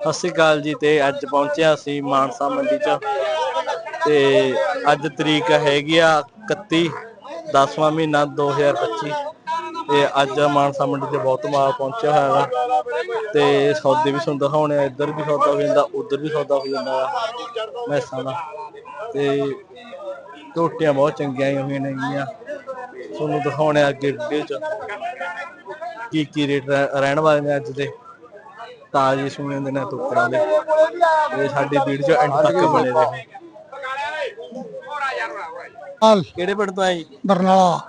ਸਤਿ ਸ਼੍ਰੀ ਅਕਾਲ ਜੀ, ਤੇ ਅੱਜ ਪਹੁੰਚਿਆ ਅਸੀਂ ਮਾਨਸਾ ਮੰਡੀ ਚ। ਤੇ ਅੱਜ ਤਰੀਕ ਹੈਗੀ ਆ 31 10ਵਾਂ ਮਹੀਨਾ 2025 ਤੇ ਅੱਜ ਮਾਨਸਾ ਮੰਡੀ ਚ ਬਹੁਤ ਮਾਲ ਪਹੁੰਚਿਆ ਹੋਇਆ ਵਾ। ਤੇ ਸੌਦੇ ਵੀ ਤੁਹਾਨੂੰ ਦਿਖਾਉਣੇ ਆ, ਇੱਧਰ ਵੀ ਸੌਦਾ ਹੋ ਜਾਂਦਾ, ਉੱਧਰ ਵੀ ਸੌਦਾ ਹੋ ਜਾਂਦਾ ਵਾ, ਮੈਸਾਂ ਦਾ। ਤੇ ਟੋਟੀਆਂ ਬਹੁਤ ਚੰਗੀਆਂ ਹੋਈਆਂ ਨੇਗੀਆਂ ਤੁਹਾਨੂੰ ਦਿਖਾਉਣੇ ਆ ਅੱਗੇ ਵੀਡੀਓ ਚ ਕੀ ਕੀ ਰੇਟ ਰਹਿਣ ਵਾਲੇ ਨੇ ਅੱਜ ਦੇ। ਤਾਜੀ ਸੁਣੇ ਦੇ ਨੇ ਟੁਕੜਾਂ ਦੇ। ਇਹ ਸਾਡੀ ਵੀਡੀਓ ਐਂਡ ਤੱਕ ਬਣੇ ਰਹੋ ਹਾਲ ਕਿਹੜੇ ਪਿੰਡ ਤੋਂ ਆਏ ਬਰਨਾਲਾ।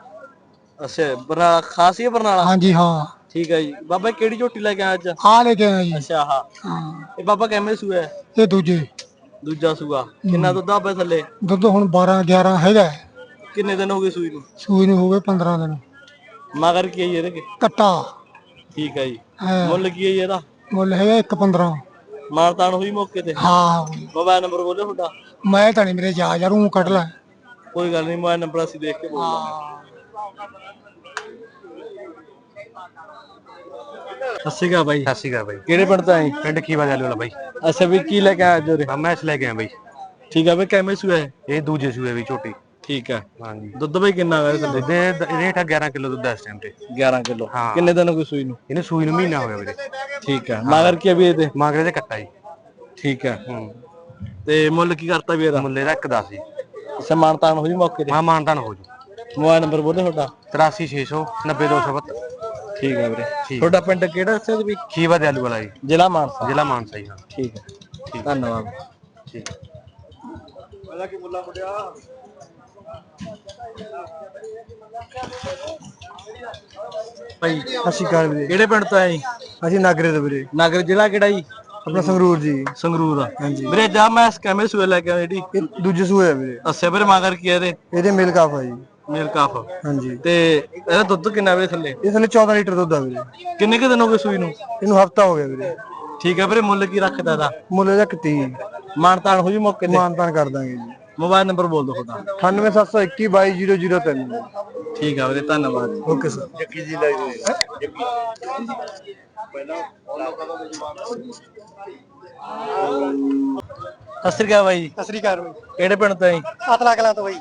ਅੱਛਾ ਬਰਨਾਲਾ ਖਾਸ ਹੀ ਹੈ ਬਰਨਾਲਾ? ਹਾਂਜੀ ਹਾਂ। ਠੀਕ ਹੈ ਜੀ। ਬਾਬਾ ਕਿਹੜੀ ਝੋਟੀ ਲੈ ਕੇ ਆਇਆ ਅੱਜ? ਆ ਲੈ ਕੇ ਆਇਆ ਜੀ। ਅੱਛਾ ਹਾਂ ਹਾਂ। ਇਹ ਬਾਬਾ ਕਿਵੇਂ ਸੂਆ ਹੈ? ਇਹ ਦੂਜੇ। ਦੂਜਾ ਸੂਆ। ਕਿੰਨਾ ਦੁੱਧ ਆਪੇ ਥੱਲੇ? ਦੁੱਧ ਹੁਣ 12 11 ਹੈਗਾ ਹੈ। ਕਿੰਨੇ ਦਿਨ ਹੋ ਗਏ ਸੂਈ ਨੂੰ? ਸੂਈ ਨੂੰ ਹੋ ਗਏ 15 ਦਿਨ। ਮਗਰ ਕੀ ਹੈ ਜੀ ਇਹਦੇ ਕੱਟਾ। ਠੀਕ ਹੈ ਜੀ। ਹੈ। ਮੁੱਲ ਕੀ ਹੈ ਜੀ ਇਹਦਾ? ਮੁੱਲ ਹੈਗਾ 1 15 ਮਾਰਤਾਨ ਹੋਈ ਮੌਕੇ ਤੇ? ਹਾਂ। ਮੋਬਾਈਲ ਨੰਬਰ ਬੋਲੋ ਤੁਹਾਡਾ। ਮੈਂ ਤਾਂ ਨਹੀਂ ਮੇਰੇ ਜਾ ਯਾਰ ਉਹ ਕੱਢ ਲੈ। ਕੋਈ ਗੱਲ ਨਹੀਂ ਮੋਬਾਈਲ ਨੰਬਰ ਅਸੀਂ ਦੇਖ ਕੇ ਬੋਲ ਸ਼੍ਰੀ ਅਕਾਲ ਬਾਈ। ਅਕਾਲ ਬਾਈ। ਕਿਹੜੇ ਪਿੰਡ ਤੋਂ ਆਏ? ਪਿੰਡ ਖੀਵਾ ਜਾਲੂ ਵਾਲਾ ਬਾਈ। ਅੱਛਾ ਵੀ ਕੀ ਲੈ ਕੇ ਆਇਆ ਜੋਰੇ ਆ ਮੈਚ ਲੈ ਕੇ ਆਇਆ ਬਾਈ। ਠੀਕ ਆ ਬਈ ਕਿਵੇਂ ਸੂਆ ਹੈ ਇਹ ਦੂਜੇ ਸੂਏ ਵੀ ਝੋਟੀ ਠੀਕ ਆ ਹਾਂਜੀ। ਦੁੱਧ ਬਈ ਕਿੰਨਾ ਹੈ ਥੱਲੇ? ਇਹਦੇ ਰੇਟ ਆ 11 ਕਿਲੋ ਦੁੱਧ ਇਸ ਟਾਈਮ ਤੇ। 11 ਕਿਲੋ। ਹਾਂ। ਕਿੰਨੇ ਦਿਨ ਹੋ ਗਏ ਸੂਈ ਨੂੰ? ਇਹਨੂੰ ਸੂਈ ਨੂੰ ਮਹੀਨਾ ਹੋਇਆ ਵੀਰੇ। ਠੀਕ ਆ ਮਗਰ ਕੀ ਵੀ ਇਹਦੇ? ਮਾਗਰੇ ਦੇ ਕੱਟਾ ਜੀ। ਠੀਕ ਆ ਹੂੰ। ਤੇ ਮੁੱਲ ਕੀ ਕਰਤਾ ਵੀ ਇਹਦਾ? ਮੁੱਲੇ ਦਾ ਇੱਕ ਦਸ ਜੀ। ਅੱਛਾ ਮਾਨਤਾਨ ਹੋਈ ਮੌਕੇ ਤੇ? ਮਾ ਮਾਨਦਾਨ ਹੋ ਜੂ। ਮੋਬਾਈਲ ਨੰਬਰ ਬੋਲੇ ਤੁਹਾਡਾ। 83600 90272 ਠੀਕ ਆ ਵੀਰੇ। ਠੀਕ। ਤੁਹਾਡਾ ਪਿੰਡ ਕਿਹੜਾ ਜੀ ਵੀ? ਖੀਵਾ ਦੇ ਆਲੂ ਵਾਲਾ ਜੀ। ਜ਼ਿਲ੍ਹਾ ਮਾਨਸਾ। ਜ਼ਿਲ੍ਹਾ ਮਾਨਸਾ ਜੀ ਹਾਂ। ਠੀਕ ਹੈ। ਧੰਨਵਾਦ। ਠੀਕ। ਭਾਈ ਸਤਿ ਸ਼੍ਰੀ ਅਕਾਲ ਵੀਰੇ। ਕਿਹੜੇ ਪਿੰਡ ਤੋਂ ਆਏ? ਜੀ? ਅਸੀਂ ਨਾਗਰੇ ਤੋਂ ਵੀਰੇ। ਨਗਰ ਜ਼ਿਲ੍ਹਾ ਕਿਹੜਾ ਜੀ? ਆਪਣਾ ਸੰਗਰੂਰ ਜੀ। ਸੰਗਰੂਰ ਹਾਂਜੀ। ਵੀਰੇ ਜਾ ਮੈਂ ਕਿਵੇਂ ਸੂਏ ਲੈ ਕੇ ਆਇਆ ਜਿਹੜੀ ਇਹ ਦੂਜੇ ਸੂਏ ਆ ਵੀਰੇ। ਅੱਛਾ ਵੀਰੇ ਮਗਰ ਕੀ ਆ ਇਹਦੇ ਇਹਦੇ ਮਿਲ ਕਾਫ ਆ ਜੀ। ਮੇਲ ਕਾਫ। ਹਾਂਜੀ। ਤੇ ਇਹਦਾ ਦੁੱਧ ਕਿੰਨਾ ਵੇ ਥੱਲੇ? ਇਹ ਥੱਲੇ 14 ਲੀਟਰ ਦੁੱਧ ਆ ਵੀਰੇ। ਕਿੰਨੇ ਕੁ ਦਿਨ ਹੋ ਗਏ ਸੂਈ ਨੂੰ? ਇਹਨੂੰ ਹਫਤਾ ਹੋ ਗਿਆ ਵੀਰੇ। ਠੀਕ ਹੈ ਵੀਰੇ ਮੁੱਲ ਕੀ ਰੱਖਦਾ ਇਹਦਾ? ਮੁੱਲ ਇਹਦਾ 30 ਮਾਨਤਾਨ ਹੋ ਜੀ ਮੌਕੇ ਤੇ? ਮਾਨਤਾਨ ਕਰ ਦਾਂਗੇ ਜੀ। ਮੋਬਾਈਲ ਨੰਬਰ ਬੋਲ ਦਿਓ ਤੁਹਾਡਾ 98721 ਠੀਕ ਆ ਵੀਰੇ ਧੰਨਵਾਦ। Okay sir. ਜੱਕੀ ਜੀ ਲੈ ਸਤਿ ਸ੍ਰੀ ਅਕਾਲ ਬਾਈ। ਸਤਿ ਸ਼੍ਰੀ ਅਕਾਲ ਬਾਈ। ਕਿਹੜੇ ਪਿੰਡ ਤੋਂ ਆਈ ਅਤਲਾ ਕਲਾਂ ਤੋਂ ਬਾਈ।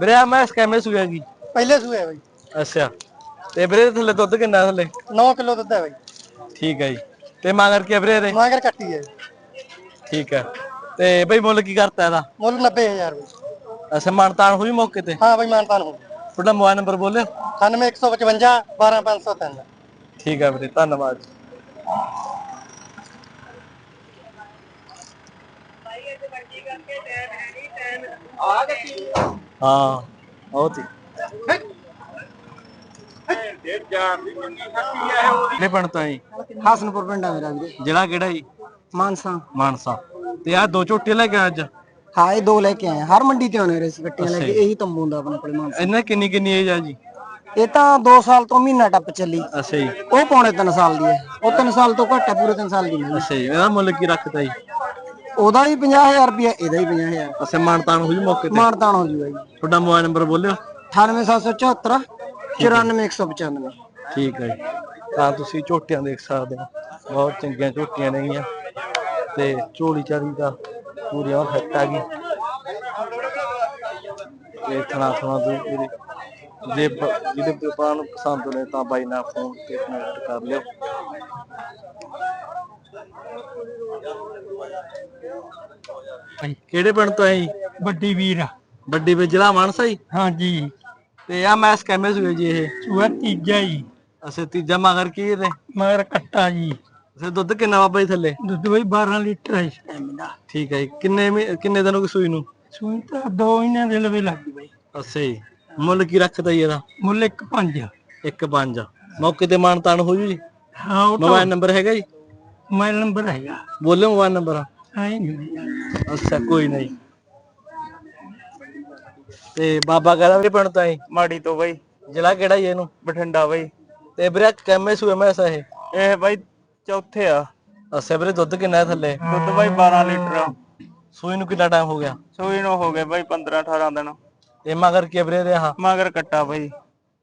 ਵੀਰੇ ਆ ਮੈਂ ਸਕੈਮੇ ਸੂਇਆ ਜੀ। ਪਹਿਲੇ ਸੂਏ ਆ ਬਾਈ। ਅੱਛਾ। ਤੇ ਵੀਰੇ ਥੱਲੇ ਦੁੱਧ ਕਿੰਨਾ ਥੱਲੇ? 9 ਕਿਲੋ ਦੁੱਧ ਹੈ ਬਾਈ। ਠੀਕ ਹੈ ਜੀ। ਤੇ ਮਗਰ ਕੀ ਆ ਵੀਰੇ ਇਹਦੇ? ਮਾਂਗਰ ਕੱਟੀ ਹੈ। ਠੀਕ ਹੈ। ਤੇ ਬਈ ਮੁੱਲ ਕੀ ਕਰਤਾ ਇਹਦਾ? ਮੁੱਲ 90000 ਬਾਈ। ਅੱਛਾ ਮਾਨਤਾਨ ਹੋਈ ਮੌਕੇ ਤੇ? ਹਾਂ ਬਾਈ ਮਾਨਤਾਨ ਹੋ ਤੁਹਾਡਾ ਮੋਬਾਈਲ ਨੰਬਰ ਬੋਲਿਓ। 98155 12503 ਠੀਕ ਹੈ ਵੀਰੇ ਧੰਨਵਾਦ। ਹਾਂ ਬਹੁਤ ਹੀ। ਕਿਹੜੇ ਪਿੰਡ ਤੋਂ ਆਈ ਹਸਨਪੁਰ ਪਿੰਡ ਆ ਮੇਰਾ ਵੀਰੇ। ਜ਼ਿਲ੍ਹਾ ਕਿਹੜਾ ਜੀ? ਮਾਨਸਾ। ਮਾਨਸਾ। ਤੇ ਆ ਦੋ ਝੋਟੇ ਲੈ ਕੇ ਆਏ ਅੱਜ? ਹਾਂ ਇਹ ਦੋ ਲੈ ਕੇ ਆਏ ਆ। ਹਰ ਮੰਡੀ ਤੇ ਆਉਣੇ ਰੇ ਸੀ ਗੱਟੀਆਂ ਲੈ ਕੇ। ਇਹੀ ਤੰਬੂ ਹੁੰਦਾ ਆਪਣੇ ਕੋਲੇ ਮਾਨਸਾ। ਇਹਨਾਂ ਕਿੰਨੀ ਕਿੰਨੀ ਏਜ ਆ ਜੀ? ਇਹ ਤਾਂ 2 ਸਾਲ ਤੋਂ ਮਹੀਨਾ ਟੱਪ ਚੱਲੀ। ਅੱਛਾ ਜੀ। ਉਹ ਪੌਣੇ 3 ਸਾਲ ਦੀ ਹੈ। ਉਹ 3 ਸਾਲ ਤੋਂ ਘੱਟ ਹੈ ਪੂਰੇ 3 ਸਾਲ ਦੀ ਨਹੀਂ। ਅੱਛਾ ਜੀ ਇਹਦਾ ਮੁੱਲ ਕੀ ਰੱਖਦਾ ਜੀ? ਉਹਦਾ ਵੀ 50000 ਰੁਪਇਆ ਇਹਦਾ ਵੀ 50000 ਅੱਛਾ ਮਾਨਤਾਨ ਹੋਈ ਮੌਕੇ ਤੇ? ਮਾਨਤਾਨ ਹੋ ਜੂਗਾ ਜੀ। ਤੁਹਾਡਾ ਮੋਬਾਈਲ ਨੰਬਰ ਬੋਲਿਓ। 98774 94195 ਠੀਕ ਹੈ ਜੀ। ਤਾਂ ਤੁਸੀਂ ਝੋਟੀਆਂ ਦੇਖ ਸਕਦੇ ਹੋ। ਬਹੁਤ ਚੰਗੀਆਂ ਝੋਟੀਆਂ ਨੇਗੀਆਂ। ਤੇ ਝੋਲੀ ਚਾਰੀ ਦਾ ਪੂਰੀ ਉਹ ਫਿੱਟ ਆ ਗਈ। ਤੇ ਥਣਾ ਥਣਾ ਦੀ ਜੇ ਜਿਹਦੇ ਵਪਾਰ ਨੂੰ ਪਸੰਦ ਨੇ ਤਾਂ ਬਾਈ ਨਾਲ ਫੋਨ ਤੇ ਕਨੈਕਟ ਕਰ ਲਿਓ। ਕਿਹੜੇ ਪਿੰਡ ਤੋਂ ਆਏ ਜੀ? ਵੱਡੀ ਵੀਰ। ਵੱਡੀ ਵੀ ਜ਼ਿਲ੍ਹਾ ਮਾਨਸਾ ਜੀ? ਹਾਂਜੀ। ਤੇ ਆ ਮੈਸ ਕੈਮੇ ਸੂਏ ਜੀ ਇਹ? ਉਹ ਤੀਜਾ ਹੀ ਅੱਛਾ ਤੀਜਾ ਮਗਰ ਕੀ ਇਹਦੇ? ਮਗਰ ਕੱਟਾ ਜੀ। ਅੱਛਾ ਦੁੱਧ ਕਿੰਨਾ ਬਾਬਾ ਜੀ ਥੱਲੇ? ਦੁੱਧ ਬਈ 12 ਲੀਟਰ ਹੈ ਠੀਕ ਹੈ ਜੀ। ਕਿੰਨੇ ਮਹੀ- ਕਿੰਨੇ ਦਿਨ ਹੋ ਗਏ ਸੂਈ ਨੂੰ? ਸੂਈ ਤਾਂ ਦੋ ਇਹਨਾਂ ਦੇ ਲਵੇ ਲੱਗ ਗਈ ਬਈ। ਅੱਛਾ ਜੀ। ਮੁੱਲ ਕੀ ਰੱਖਦਾ ਜੀ ਇਹਦਾ? ਮੁੱਲ ਇੱਕ ਪੰਜ 1 5 ਮੌਕੇ ਤੇ ਮਾਨ ਤਾਨ ਹੋ ਜੂ ਜੀ? ਹਾਂ ਉਹ ਮੋਬਾਈਲ ਨੰਬਰ ਹੈਗਾ ਜੀ? ਮੋਬਾਈਲ ਨੰਬਰ ਹੈਗਾ। ਬੋਲਿਓ ਮੋਬਾਈਲ ਨੰਬਰ। ਆਏ ਨਹੀਂ ਅੱਛਾ ਕੋਈ ਨਹੀਂ। ਤੇ ਬਾਬਾ ਕਹਿੰਦਾ ਵੀ ਪਿੰਡ ਤੋਂ ਮਾੜੀ ਤੋਂ ਬਾਈ। ਜ਼ਿਲ੍ਹਾ ਕਿਹੜਾ ਜੀ ਇਹਨੂੰ? ਬਠਿੰਡਾ ਬਾਈ। ਤੇ ਵੀਰੇ ਕਿੰਨੇ ਸੂਏ ਮੈਸਾ ਇਹ? ਇਹ ਬਾਈ ਚੌਥੇ ਆ। ਅੱਛਾ ਵੀਰੇ ਦੁੱਧ ਕਿੰਨਾ ਹੈ ਥੱਲੇ? ਦੁੱਧ ਬਾਈ 12 ਲੀਟਰ। ਸੂਈ ਨੂੰ ਕਿੰਨਾ ਟਾਈਮ ਹੋ ਗਿਆ? ਸੂਈ ਨੂੰ ਹੋ ਗਏ ਬਾਈ 15 18 ਦਿਨ। ਤੇ ਮਗਰ ਕੀ ਵੀਰੇ ਦੇ ਆਹ ਮਗਰ ਕੱਟਾ ਬਾਈ।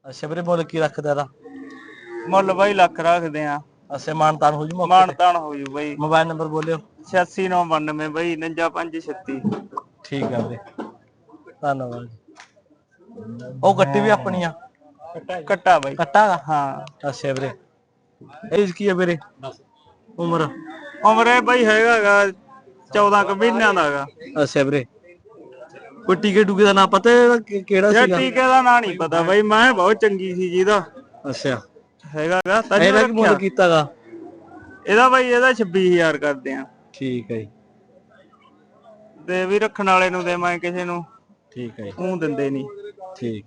ਅੱਛਾ ਵੀਰੇ ਮੁੱਲ ਕੀ ਰੱਖਦਾ ਇਹਦਾ? ਮੁੱਲ ਬਾਈ ਲੱਖ ਰੱਖਦੇ ਆ। ਅਸੇ ਮਾਨਤਾਨ ਹੋ ਜੂ ਮੌਕੇ ਮਾਨ ਤਾਨ ਹੋ ਜੂ ਬਈ। Mobile number ਬੋਲਿਓ। 8692 ਬਈ 49536 ਠੀਕ ਆ ਵੀਰੇ। ਧੰਨਵਾਦ ਜੀ। ਉਹ ਗੱਟੀ ਵੀ ਆਪਣੀ ਆ? ਕੱਟਾ ਬਈ। ਕੱਟਾ ਗਾ? ਹਾਂ। ਅੱਛਾ ਵੀਰੇ। ਏਜ ਕੀ ਹੈ ਵੀਰੇ? ਉਮਰ? ਉਮਰੇ ਬਈ ਹੈਗਾਗਾ 14 ਕੁ ਮਹੀਨਿਆਂ ਦਾ ਹੈਗਾ ਅੱਛਾ ਵੀਰੇ। ਕੋਈ ਟੀਕੇ ਟੂਕੇ ਦਾ ਨਾਂ ਪਤਾ ਹੈ ਇਹਦਾ ਕਿ- ਕਿਹੜਾ ਸੀਗਾ? ਟੀਕੇ ਦਾ ਨਾਂ ਨਹੀਂ ਪਤਾ ਬਈ ਮੈਂ ਬਹੁਤ ਚੰਗੀ ਸੀ ਜਿਹਦਾ ਅੱਛਾ। ਹੈਗਾਗਾ ਤਾਂ ਇਹਦਾ ਕੀ ਮੁੱਲ ਕੀਤਾਗਾ ਇਹਦਾ ਬਈ ਇਹਦਾ 26000 ਕਰਦੇ ਆ। ਠੀਕ ਹੈ ਜੀ। ਤੇ ਵੀ ਰੱਖਣ ਵਾਲੇ ਨੂੰ ਦੇਵਾਂ ਕਿਸੇ ਨੂੰ। ਠੀਕ ਹੈ ਜੀ। ਉਹ ਦਿੰਦੇ ਨਹੀਂ। ਠੀਕ।